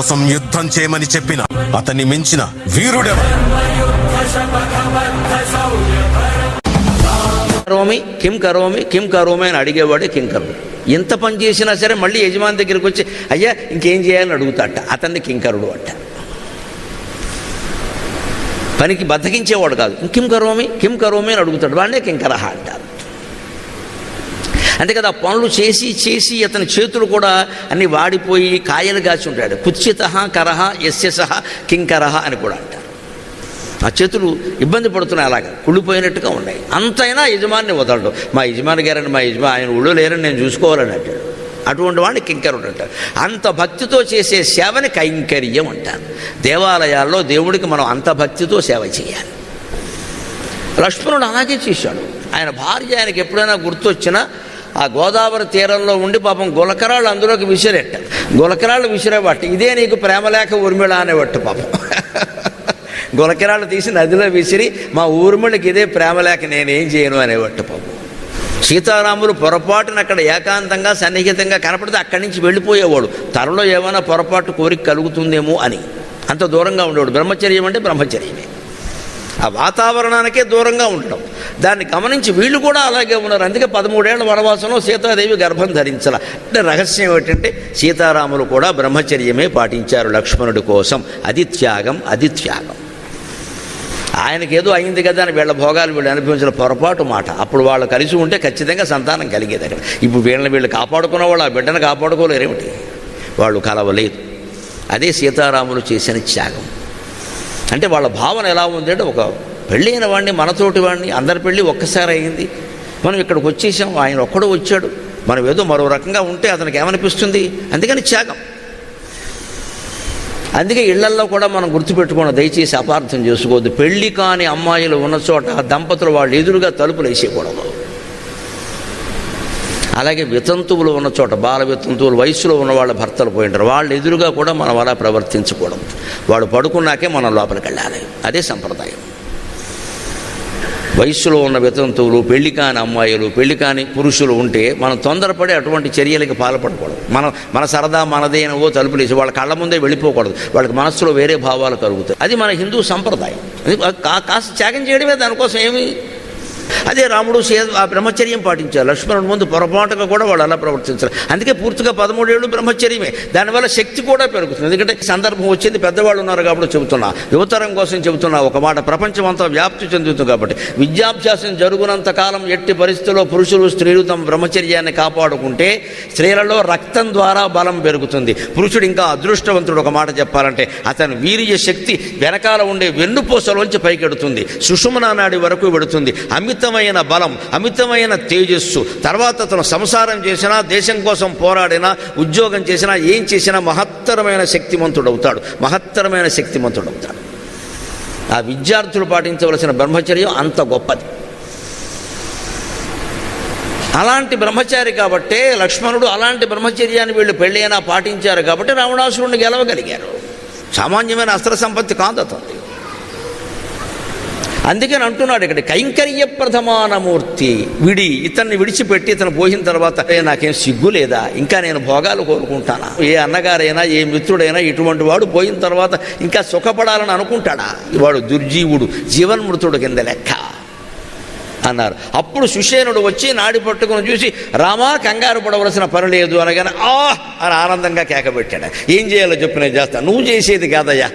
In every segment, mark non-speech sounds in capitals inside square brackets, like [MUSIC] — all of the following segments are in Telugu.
కోసం యుద్ధం చేయమని చెప్పిన అతన్ని మించిన వీరుడెవరు? కరోమి కిం కరోమి కిం కరోమి అని అడిగేవాడే కింకరుడు ఎంత పని చేసినా సరే మళ్ళీ యజమాని దగ్గరికి వచ్చి అయ్యా ఇంకేం చేయాలని అడుగుతాట. అతన్ని కింకరుడు అట్ట పనికి బద్దకించేవాడు కాదు. ఇంకిం కరోమి కిం కరోమి అని అడుగుతాడు. వాడినే కింకరహ అంటారు. అంతే కదా ఆ పనులు చేసి చేసి అతని చేతులు కూడా అన్ని వాడిపోయి కాయలు కాచి ఉంటాడు. కుత్సిత కరహ యస్య సహ కింకరహ అని కూడా అంటారు. ఆ చేతులు ఇబ్బంది పడుతున్నాయి అలాగా కుళ్ళిపోయినట్టుగా ఉన్నాయి. అంతైనా యజమాని వదలడు. మా యజమాని గారని మా యజమా ఆయన ఊళ్ళో లేరని నేను చూసుకోవాలని అంటాడు. అటువంటి వాడిని కింకరుడు అంటారు అంత భక్తితో చేసే సేవని కైంకర్యం అంటారు. దేవాలయాల్లో దేవుడికి మనం అంత భక్తితో సేవ చేయాలి. లక్ష్మణుడు అలాగే చేశాడు. ఆయన భార్య ఆయనకి ఎప్పుడైనా గుర్తొచ్చినా ఆ గోదావరి తీరంలో ఉండి పాపం గులకరాళ్ళు అందులోకి విసిరెట్ట. గులకరాళ్ళు విసిరేవాట. ఇదే నీకు ప్రేమలేఖ ఊర్మిళ అనేవట్టు పాపం. [LAUGHS] గులకరాళ్ళు తీసి నదిలో విసిరి మా ఊర్మిళకి ఇదే ప్రేమలేఖ నేనేం చేయను అనేవట్టు పాపం. సీతారాములు పొరపాటున అక్కడ ఏకాంతంగా సన్నిహితంగా కనపడితే అక్కడి నుంచి వెళ్ళిపోయేవాడు. తనలో ఏమైనా పొరపాటు కోరిక కలుగుతుందేమో అని. అంత దూరంగా ఉండేవాడు. బ్రహ్మచర్యం అంటే బ్రహ్మచర్యమే. ఆ వాతావరణానికే దూరంగా ఉండడం దాన్ని గమనించి వీళ్ళు కూడా అలాగే ఉన్నారు. అందుకే పదమూడేళ్ళ వనవాసంలో సీతాదేవి గర్భం ధరించాల. అంటే రహస్యం ఏమిటంటే సీతారాములు కూడా బ్రహ్మచర్యమే పాటించారు లక్ష్మణుడి కోసం. అది త్యాగం అది త్యాగం. ఆయనకి ఏదో అయింది కదా అని వీళ్ళ భోగాలు వీళ్ళు అనుభవించిన పొరపాటు మాట. అప్పుడు వాళ్ళు కలిసి ఉంటే ఖచ్చితంగా సంతానం కలిగేది అక్కడ ఇప్పుడు వీళ్ళని వీళ్ళు కాపాడుకున్న వాళ్ళు ఆ బిడ్డను కాపాడుకోలేరేమిటి? వాళ్ళు కలవలేదు. అదే సీతారాములు చేసిన త్యాగం. అంటే వాళ్ళ భావన ఎలా ఉంది అంటే ఒక పెళ్ళైన వాడిని మనతోటి వాడిని అందరి పెళ్ళి ఒక్కసారి అయింది మనం ఇక్కడికి వచ్చేసాం ఆయన ఒక్కడు వచ్చాడు. మనం ఏదో మరో రకంగా ఉంటే అతనికి ఏమనిపిస్తుంది? అందుకని త్యాగం. అందుకే ఇళ్ళల్లో కూడా మనం గుర్తుపెట్టుకోవడం దయచేసి అపార్థం చేసుకోవద్దు. పెళ్ళి కాని అమ్మాయిలు ఉన్న చోట దంపతులు వాళ్ళు ఎదురుగా తలుపులు వేసేయకూడదు అలాగే వితంతువులు ఉన్న చోట బాల వితంతువులు వయసులో ఉన్న వాళ్ళ భర్తలు పోయింటారు వాళ్ళ ఎదురుగా కూడా మనం అలా ప్రవర్తించకూడదు. వాడు పడుకున్నాకే మనం లోపలికి వెళ్ళాలి. అదే సంప్రదాయం. వయస్సులో ఉన్న వితంతువులు పెళ్ళి కాని అమ్మాయిలు పెళ్ళి కాని పురుషులు ఉంటే మనం తొందరపడి అటువంటి చర్యలకి పాల్పడకూడదు. మనం మన సరదా మనదేనవో తలుపులేసి వాళ్ళ కళ్ళ ముందే వెళ్ళిపోకూడదు. వాళ్ళకి మనస్సులో వేరే భావాలు కలుగుతాయి. అది మన హిందూ సంప్రదాయం. అది కా- కాస్త త్యాగం చేయడమే దానికోసం ఏమి అదే రాముడు సీ ఆ బ్రహ్మచర్యం పాటించారు. లక్ష్మణుడు ముందు పొరపాటుగా కూడా వాళ్ళు అలా ప్రవర్తించారు. అందుకే పూర్తిగా పదమూడేళ్ళు బ్రహ్మచర్యమే. దానివల్ల శక్తి కూడా పెరుగుతుంది. ఎందుకంటే సందర్భం వచ్చింది పెద్దవాళ్ళు ఉన్నారు కాబట్టి చెబుతున్నా. యువతరం కోసం చెబుతున్నా. ఒక మాట ప్రపంచం అంతా వ్యాప్తి చెందుతుంది కాబట్టి. విద్యాభ్యాసం జరుగునంత కాలం ఎట్టి పరిస్థితుల్లో పురుషులు స్త్రీలు తమ బ్రహ్మచర్యాన్ని కాపాడుకుంటే స్త్రీలలో రక్తం ద్వారా బలం పెరుగుతుంది. పురుషుడు ఇంకా అదృష్టవంతుడు. ఒక మాట చెప్పాలంటే అతని వీర్య శక్తి వెనకాల ఉండే వెన్నుపూసలోంచి పైకెడుతుంది. సుషుమన నాడి వరకు అమిత అమితమైన బలం అమితమైన తేజస్సు. తర్వాత అతను సంసారం చేసినా దేశం కోసం పోరాడినా ఉద్యోగం చేసినా ఏం చేసినా మహత్తరమైన శక్తిమంతుడవుతాడు. మహత్తరమైన శక్తిమంతుడవుతాడు. ఆ విద్యార్థులు పాటించవలసిన బ్రహ్మచర్యం అంత గొప్పది. అలాంటి బ్రహ్మచారి కాబట్టే లక్ష్మణుడు అలాంటి బ్రహ్మచర్యాన్ని వీళ్ళు పెళ్ళైనా పాటించారు కాబట్టి రావణాసురుడిని గెలవగలిగారు. సామాన్యమైన అస్త్ర సంపత్తి కాదు అతను అందుకని అంటున్నాడు ఇక్కడ కైంకర్య ప్రథమానమూర్తి విడి ఇతన్ని విడిచిపెట్టి ఇతను పోయిన తర్వాత నాకేం సిగ్గు లేదా? ఇంకా నేను భోగాలు కోరుకుంటానా? ఏ అన్నగారైనా ఏ మిత్రుడైనా ఇటువంటి వాడు పోయిన తర్వాత ఇంకా సుఖపడాలని అనుకుంటాడా? వాడు దుర్జీవుడు జీవన్మృతుడు కింద లెక్క. అన్నారు. అప్పుడు సుషేనుడు వచ్చి నాడి పట్టుకుని చూసి రామా కంగారు పడవలసిన పని లేదు అనగానే ఆ అని ఆనందంగా కేకబెట్టాడు ఏం చేయాలో చెప్పు నేను చేస్తా. నువ్వు చేసేది కాదయ్యా.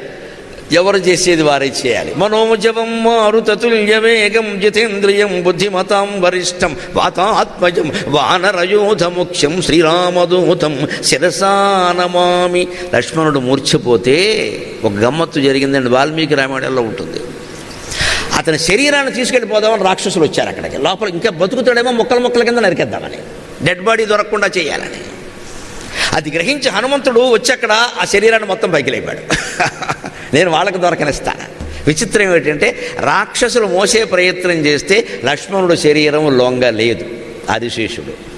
ఎవరు చేసేది వారే చేయాలి. మనోజవం మారుతతుల్యవేగం జితేంద్రియం బుద్ధిమతాం వరిష్టం వాతాత్మజం వానరయోధముఖ్యం శ్రీరామదూతం శిరసానమామి లక్ష్మణుడు మూర్ఛపోతే ఒక గమ్మత్తు జరిగిందండి. వాల్మీకి రామాయణంలో ఉంటుంది. అతని శరీరాన్ని తీసుకెళ్ళిపోదామని రాక్షసులు వచ్చారు అక్కడికి. లోపల ఇంకా బతుకుతాడేమో ముక్కల ముక్కల కింద నరికేద్దామని. డెడ్ బాడీ దొరకకుండా చేయాలని. అది గ్రహించి హనుమంతుడు వచ్చి అక్కడ ఆ శరీరాన్ని మొత్తం పైకి లేపాడు నేను వాళ్ళకు దొరకనిస్తాను విచిత్రం ఏమిటంటే రాక్షసులు మోసే ప్రయత్నం చేస్తే లక్ష్మణుడు శరీరం లొంగ లేదు ఆదిశేషుడు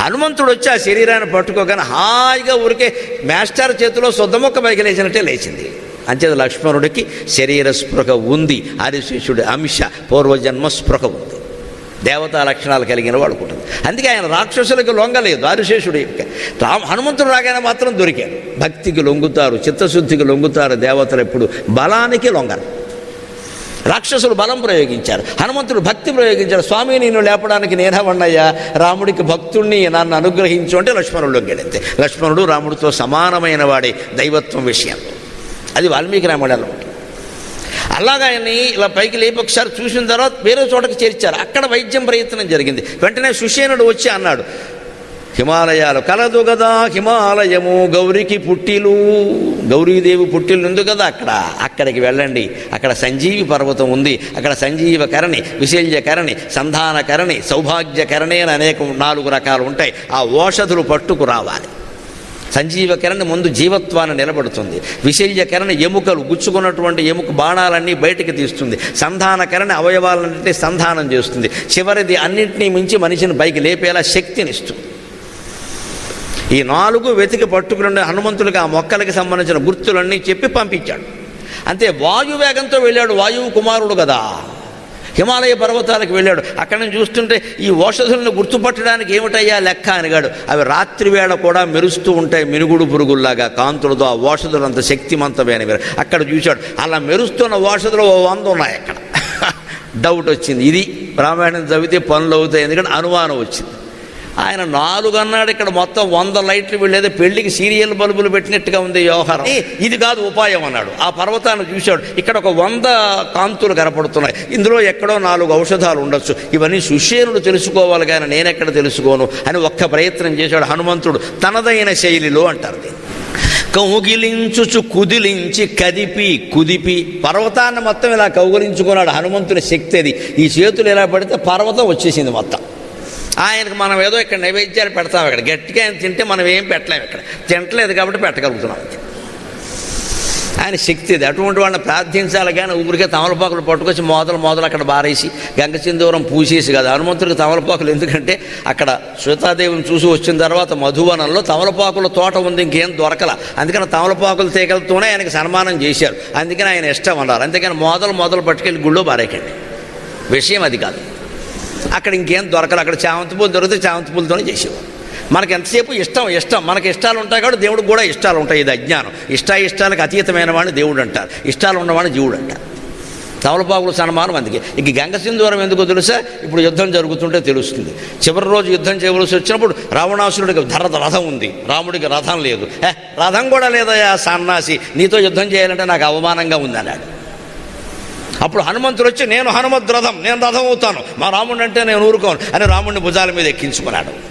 హనుమంతుడు వచ్చి ఆ శరీరాన్ని పట్టుకోగానే హాయిగా ఊరికే మాస్టర్ చేతిలో సొద్దముక్క పైకి లేచినట్టే లేచింది. అంచేది లక్ష్మణుడికి శరీర స్పృహ ఉంది. ఆదిశేషుడి అంశ పూర్వజన్మ స్పృహ ఉంది. దేవతా లక్షణాలు కలిగిన వాడు ఉంటుంది అందుకే ఆయన రాక్షసులకు లొంగలేదు ఆరుశేషుడు రామ హనుమంతుడు రాగానే మాత్రం దొరికారు భక్తికి లొంగుతారు చిత్తశుద్ధికి లొంగుతారు దేవతలు ఎప్పుడు? బలానికి లొంగరు. రాక్షసులు బలం ప్రయోగించారు హనుమంతుడు భక్తి ప్రయోగించాడు స్వామి నేను లేపడానికి నేనవన్నయ్యా రాముడికి భక్తుణ్ణి నన్ను అనుగ్రహించు అంటే లక్ష్మణుడు గెడితే లక్ష్మణుడు రాముడితో సమానమైన వాడే దైవత్వం విషయం. అది వాల్మీకి రామాయణంలో ఉంటుంది. అలాగా ఇలా పైకి లేపి ఒకసారి చూసిన తర్వాత వేరే చోటకి చేర్చారు. అక్కడ వైద్యం ప్రయత్నం జరిగింది. వెంటనే సుషేనుడు వచ్చి అన్నాడు హిమాలయాలు కలదు కదా హిమాలయము గౌరికి పుట్టిలు. గౌరీదేవి పుట్టిలు ఉంది కదా అక్కడ. అక్కడికి వెళ్ళండి. అక్కడ సంజీవి పర్వతం ఉంది. అక్కడ సంజీవ కరణి విశల్యకరణి కరణి సౌభాగ్యకరణి అని అనేక నాలుగు రకాలు ఉంటాయి. ఆ ఓషధులు పట్టుకు రావాలి. సంజీవకరణ ముందు జీవత్వాన్ని నిలబడుతుంది. విశల్యకరణ ఎముకలు గుచ్చుకున్నటువంటి ఎముక బాణాలన్నీ బయటికి తీస్తుంది. సంధానకరణ అవయవాలన్నింటినీ సంధానం చేస్తుంది. చివరిది అన్నింటినీ మించి మనిషిని పైకి లేపేలా శక్తినిస్తుంది. ఈ నాలుగు వెతికి పట్టుకుని హనుమంతుడికి ఆ మొక్కలకి సంబంధించిన గుర్తులన్నీ చెప్పి పంపించాడు. అంతే వాయువేగంతో వెళ్ళాడు వాయువు కుమారుడు కదా. హిమాలయ పర్వతాలకు వెళ్ళాడు. అక్కడ నుంచి చూస్తుంటే ఈ ఓషధులను గుర్తుపట్టడానికి ఏమిటయ్యా లెక్క అనిగాడు అవి రాత్రి వేళ కూడా మెరుస్తూ ఉంటాయి మినుగుడు పురుగుల్లాగా కాంతులతో ఆ ఓషధులు అంత శక్తిమంతమైన అక్కడ చూశాడు అలా మెరుస్తున్న ఓషధులు ఓ వంద ఉన్నాయి అక్కడ. [LAUGHS] డౌట్ వచ్చింది. ఇది రామాయణం చదివితే పనులు అవుతాయి ఎందుకంటే అనుమానం వచ్చింది. ఆయన నాలుగు అన్నాడు ఇక్కడ మొత్తం వంద లైట్లు వెళ్ళేది పెళ్ళికి సీరియల్ బల్బులు పెట్టినట్టుగా ఉంది వ్యవహారం. ఇది కాదు ఉపాయం అన్నాడు. ఆ పర్వతాన్ని చూశాడు. ఇక్కడ ఒక వంద కాంతులు కనపడుతున్నాయి. ఇందులో ఎక్కడో నాలుగు ఔషధాలు ఉండొచ్చు. ఇవన్నీ సుషేనుడు తెలుసుకోవాలి కానీ నేనెక్కడ తెలుసుకోను అని ఒక్క ప్రయత్నం చేశాడు హనుమంతుడు. తనదైన శైలిలో అంటారు దీన్ని. కౌగిలించుచు కుదిలించి కదిపి కుదిపి. పర్వతాన్ని మొత్తం ఇలా కౌగిలించుకున్నాడు హనుమంతుని శక్తి అది. ఈ చేతులు ఇలా పడితే పర్వతం వచ్చేసింది మొత్తం. ఆయనకు మనం ఏదో ఇక్కడ నైవేద్యాలు పెడతాం ఇక్కడ. గట్టిగా ఆయన తింటే మనం ఏం పెట్టలేము ఇక్కడ. తింటలేదు కాబట్టి పెట్టగలుగుతున్నాం ఆయన శక్తి ఇది అటువంటి వాళ్ళని ప్రార్థించాలి కానీ ఊరికే తమలపాకులు పట్టుకొచ్చి మోదలు మోదలు అక్కడ బారేసి గంగసింధూరం పూసేసి కదా. హనుమంతుడికి తమలపాకులు ఎందుకంటే అక్కడ సీతాదేవిని చూసి వచ్చిన తర్వాత మధువనంలో తమలపాకుల తోట ఉంది ఇంకేం దొరకల. అందుకని తమలపాకులు తీగలతోనే ఆయనకి సన్మానం చేశారు. అందుకని ఆయన ఇష్టం అన్నారు. అందుకని మోదలు మొదలు పట్టుకెళ్ళి గుళ్ళో బారేకండి. విషయం అది కాదు. అక్కడ ఇంకేం దొరకదు. అక్కడ చామంతి పూలు దొరికితే చామంతి పూలతోనే చేసేవారు మనకి ఎంతసేపు ఇష్టం? ఇష్టం. మనకి ఇష్టాలు ఉంటాయి కాబట్టి దేవుడికి కూడా ఇష్టాలు ఉంటాయి. ఇది అజ్ఞానం. ఇష్ట ఇష్టాలకు అతీతమైన వాడిని దేవుడు అంటారు. ఇష్టాలు ఉన్నవాడిని జీవుడు అంటారు. తమలపాకులు సన్మానం అందుకే. ఇక గంగ సింధూరం ఎందుకు తెలుసా? ఇప్పుడు యుద్ధం జరుగుతుంటే తెలుస్తుంది. చివరి రోజు యుద్ధం చేయవలసి వచ్చినప్పుడు రావణాసురుడికి ధర రథం ఉంది. రాముడికి రథం లేదు. రథం కూడా లేదయా సన్నాసి. నీతో యుద్ధం చేయాలంటే నాకు అవమానంగా ఉంది అన్నాడు అప్పుడు హనుమంతుడు వచ్చి నేను హనుమద్ రథం నేను రథం అవుతాను మా రాముడు అంటే నేను ఊరుకోను. అని రాముడిని భుజాల మీద ఎక్కించుకున్నాడు.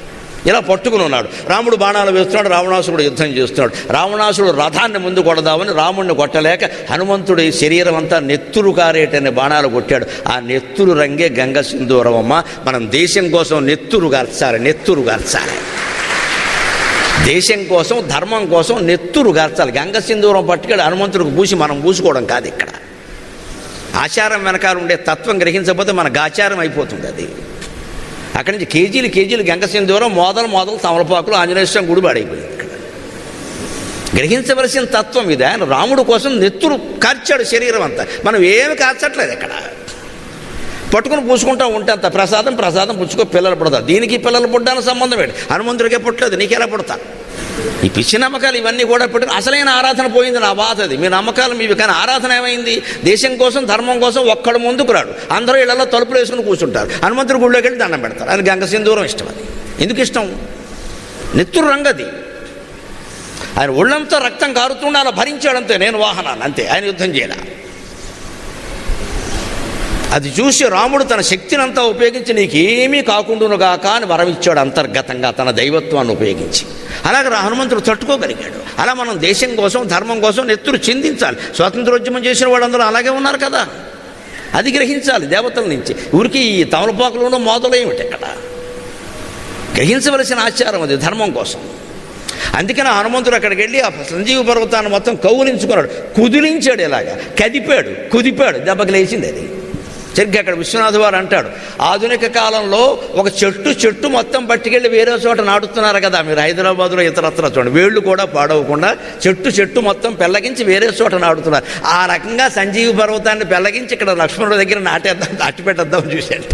ఇలా పట్టుకుని ఉన్నాడు. రాముడు బాణాలు వేస్తున్నాడు రావణాసురుడు యుద్ధం చేస్తున్నాడు. రావణాసురుడు రథాన్ని ముందు కొడదామని రాముడిని కొట్టలేక హనుమంతుడి శరీరం అంతా నెత్తురు కారేటనే బాణాలు కొట్టాడు. ఆ నెత్తురు రంగే గంగ సింధూరమమ్మ మనం దేశం కోసం నెత్తురు గార్చాలి నెత్తురు గార్చాలి. దేశం కోసం ధర్మం కోసం నెత్తురు గార్చాలి. గంగ సింధూరం పట్టుకెళ్ళి హనుమంతుడికి పూసి మనం పూసుకోవడం కాదు ఇక్కడ. ఆచారం వెనకాల ఉండే తత్వం గ్రహించకపోతే మన గాచారం అయిపోతుంది అది. అక్కడి నుంచి కేజీలు కేజీలు గంగ దూరం మోదలు మోదలు తమలపాకులు ఆంజనేయస్వామి గుడి పాడైపోయింది ఇక్కడ గ్రహించవలసిన తత్వం ఇది. ఆయన రాముడు కోసం నెత్తురు కార్చాడు శరీరం అంతా. మనం ఏమి కార్చట్లేదు ఇక్కడ పట్టుకుని పూసుకుంటా ఉంటే అంత ప్రసాదం ప్రసాదం పుచ్చుకో పిల్లలు పుడతారు. దీనికి పిల్లలు పుట్టడానికి సంబంధం ఏంటి? హనుమంతుడికే పుట్టలేదు నీకెలా పుడతా? ఈ పిచ్చి నమ్మకాలు ఇవన్నీ కూడా పెట్టిన అసలైన ఆరాధన పోయింది నా బాధ అది. మీ నమ్మకాలు మీవి కానీ ఆరాధన ఏమైంది? దేశం కోసం ధర్మం కోసం ఒక్కడు ముందుకు రాడు. అందరూ ఇళ్ళలో తలుపులు వేసుకుని కూర్చుంటారు. హనుమంతుడి గుళ్ళోకి వెళ్ళి దండం పెడతారు. ఆయన గంగ సింధూరం ఇష్టం అది. ఎందుకు ఇష్టం? నెత్తురు రంగది. ఆయన ఒళ్ళంతా రక్తం కారుతుండే అలా భరించాడంతే. నేను వాహనాన్ని అంతే. ఆయన యుద్ధం చేయాల అది చూసి రాముడు తన శక్తిని అంతా ఉపయోగించి నీకేమీ కాకుండానుగాక అని వరమిచ్చాడు అంతర్గతంగా తన దైవత్వాన్ని ఉపయోగించి. అలాగే రా- హనుమంతుడు తట్టుకోగలిగాడు. అలా మనం దేశం కోసం ధర్మం కోసం నెత్తురు చిందించాలి. స్వాతంత్రోద్యమం చేసిన వాళ్ళందరూ అలాగే ఉన్నారు కదా. అది గ్రహించాలి దేవతల నుంచి. ఊరికి ఈ తమలపాకులోనూ మోదలేమిటి ఇక్కడ గ్రహించవలసిన ఆచారం అది ధర్మం కోసం. అందుకని హనుమంతుడు అక్కడికి వెళ్ళి ఆ సంజీవ పర్వతాన్ని మొత్తం కౌలించుకున్నాడు కుదిలించాడు ఇలాగా. కదిపాడు కుదిపాడు దెబ్బకి లేచింది అది. సరిగ్గా అక్కడ విశ్వనాథ్ వారు అంటాడు ఆధునిక కాలంలో ఒక చెట్టు చెట్టు మొత్తం పట్టుకెళ్ళి వేరే చోట నాటుతున్నారు కదా మీరు హైదరాబాద్లో ఇతరత్ర చూడండి. వేళ్ళు కూడా పాడవకుండా చెట్టు చెట్టు మొత్తం పెళ్ళగించి వేరే చోట నాటుతున్నారు. ఆ రకంగా సంజీవ పర్వతాన్ని పెళ్ళగించి ఇక్కడ లక్ష్మణుడి దగ్గర నాటేద్దాం దాటిపెట్టేద్దాం చూసేట